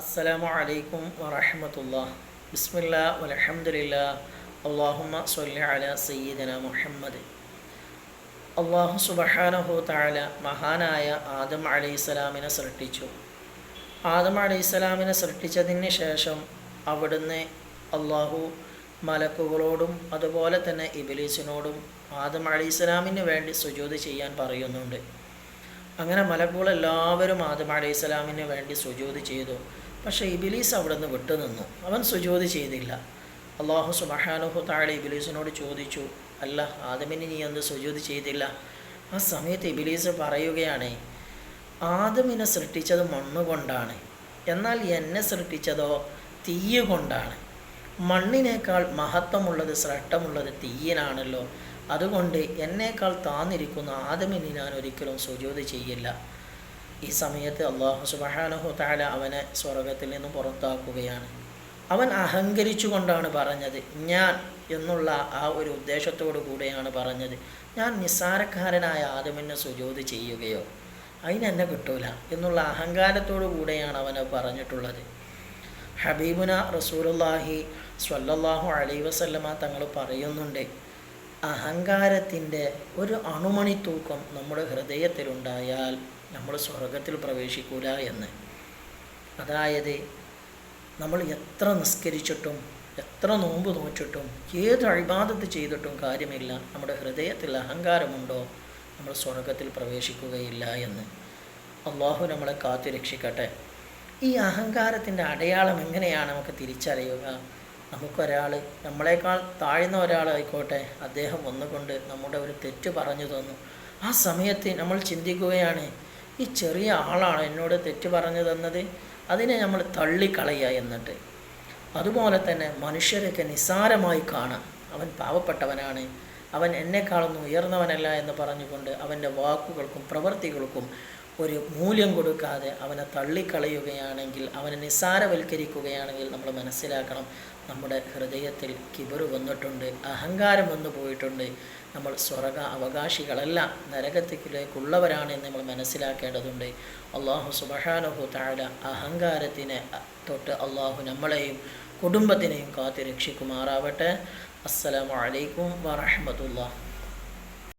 അസ്സലാമു അലൈക്കും വറഹമത്തുള്ള ബിസ്മില്ല വലഹമുല്ല അള്ളാഹുമ്മ സ്വല്ലി അല സയ്യിദന മുഹമ്മദ്. അള്ളാഹു സുബഹാനഹു താല മഹാനായ ആദം അലൈഹിസ്സലാമിനെ സൃഷ്ടിച്ചു. ആദം അലൈഹിസ്സലാമിനെ സൃഷ്ടിച്ചതിന് ശേഷം അവിടുന്ന് അള്ളാഹു മലക്കുകളോടും അതുപോലെ തന്നെ ഇബിലീസിനോടും ആദം അലൈഹിസ്സലാമിന് വേണ്ടി സുജൂത് ചെയ്യാൻ പറയുന്നുണ്ട്. അങ്ങനെ മലക്കുകളെല്ലാവരും ആദം അലൈഹി സ്വലാമിന് വേണ്ടി സുജോതി ചെയ്തു. പക്ഷേ ഇബിലീസ് അവിടെ നിന്ന്. വിട്ടുനിന്നു അവൻ സുജോതി ചെയ്തില്ല. അള്ളാഹു സുബഹാനുഹു താഴെ ഇബിലീസിനോട് ചോദിച്ചു അല്ല ആദമിന് നീ എന്ത് സുജോതി ചെയ്തില്ല? ആ സമയത്ത് ഇബിലീസ് പറയുകയാണ് ആദമിനെ സൃഷ്ടിച്ചത് മണ്ണുകൊണ്ടാണ്. എന്നാൽ എന്നെ സൃഷ്ടിച്ചതോ തീയ് കൊണ്ടാണ്. മണ്ണിനേക്കാൾ മഹത്വമുള്ളത് ശ്രേഷ്ഠമുള്ളത് തീയനാണല്ലോ. അതുകൊണ്ട് എന്നേക്കാൾ താന്നിരിക്കുന്ന ആദമിന് ഞാൻ ഒരിക്കലും സുജോത് ചെയ്യില്ല. ഈ സമയത്ത് അള്ളാഹു സുബഹാനഹു താല അവനെ സ്വർഗത്തിൽ നിന്ന് പുറത്താക്കുകയാണ്. അവൻ അഹങ്കരിച്ചു കൊണ്ടാണ് പറഞ്ഞത് ഞാൻ എന്നുള്ള ആ ഒരു ഉദ്ദേശത്തോടു കൂടെയാണ് പറഞ്ഞത്. ഞാൻ നിസ്സാരക്കാരനായ ആദമിനെ സുജോത് ചെയ്യുകയോ അതിനെന്നെ കിട്ടൂല എന്നുള്ള അഹങ്കാരത്തോടു കൂടെയാണ് അവനെ പറഞ്ഞിട്ടുള്ളത്. ഹബീബുന റസൂലുല്ലാഹി സ്വല്ലല്ലാഹു അലൈ വസല്ലമ തങ്ങൾ പറയുന്നുണ്ട് അഹങ്കാരത്തിന്റെ ഒരു അണുമണി തൂക്കം നമ്മുടെ ഹൃദയത്തിലുണ്ടായാൽ നമ്മൾ സ്വർഗത്തിൽ പ്രവേശിക്കൂല എന്ന്. അതായത് നമ്മൾ എത്ര നിസ്കരിച്ചിട്ടും എത്ര നോമ്പ് നോച്ചിട്ടും ഏത് അഴിബാധത്ത് ചെയ്തിട്ടും കാര്യമില്ല. നമ്മുടെ ഹൃദയത്തിൽ അഹങ്കാരമുണ്ടോ? നമ്മൾ സ്വർഗത്തിൽ പ്രവേശിക്കുകയില്ല എന്ന്. അള്ളാഹു നമ്മളെ കാത്തു രക്ഷിക്കട്ടെ ഈ അഹങ്കാരത്തിന്റെ അടയാളം എങ്ങനെയാണ് നമുക്ക് തിരിച്ചറിയുക? നമുക്കൊരാൾ നമ്മളെക്കാൾ താഴ്ന്ന ഒരാളായിക്കോട്ടെ അദ്ദേഹം ഒന്നുകൊണ്ട് നമ്മുടെ ഒരു തെറ്റ് പറഞ്ഞു തന്നു. ആ സമയത്ത് നമ്മൾ ചിന്തിക്കുകയാണ് ഈ ചെറിയ ആളാണ് എന്നോട് തെറ്റ് പറഞ്ഞു തന്നത്? അതിനെ നമ്മൾ തള്ളിക്കളയുക എന്നിട്ട്. അതുപോലെ തന്നെ മനുഷ്യരൊക്കെ നിസ്സാരമായി കാണാം. അവൻ പാവപ്പെട്ടവനാണ്. അവൻ എന്നെക്കാളൊന്നും ഉയർന്നവനല്ല എന്ന് പറഞ്ഞുകൊണ്ട് അവന്റെ വാക്കുകൾക്കും പ്രവൃത്തികൾക്കും ഒരു മൂല്യം കൊടുക്കാതെ അവനെ തള്ളിക്കളയുകയാണെങ്കിൽ അവനെ നിസ്സാരവൽക്കരിക്കുകയാണെങ്കിൽ നമ്മൾ മനസ്സിലാക്കണം നമ്മുടെ ഹൃദയത്തിൽ കിബറ് വന്നിട്ടുണ്ട് അഹങ്കാരം വന്നു പോയിട്ടുണ്ട്. നമ്മൾ സ്വർഗ അവകാശികളല്ല നരകത്തിലേക്കുള്ളവരാണ് എന്ന് നമ്മൾ മനസ്സിലാക്കേണ്ടതുണ്ട്. അള്ളാഹു സുബഹാനുഹു താഴ അഹങ്കാരത്തിന് തൊട്ട് അള്ളാഹു നമ്മളെയും കുടുംബത്തിനെയും കാത്തു രക്ഷിക്കുമാറാവട്ടെ അസ്സലാമു അലൈക്കും വറഹമത്തുള്ള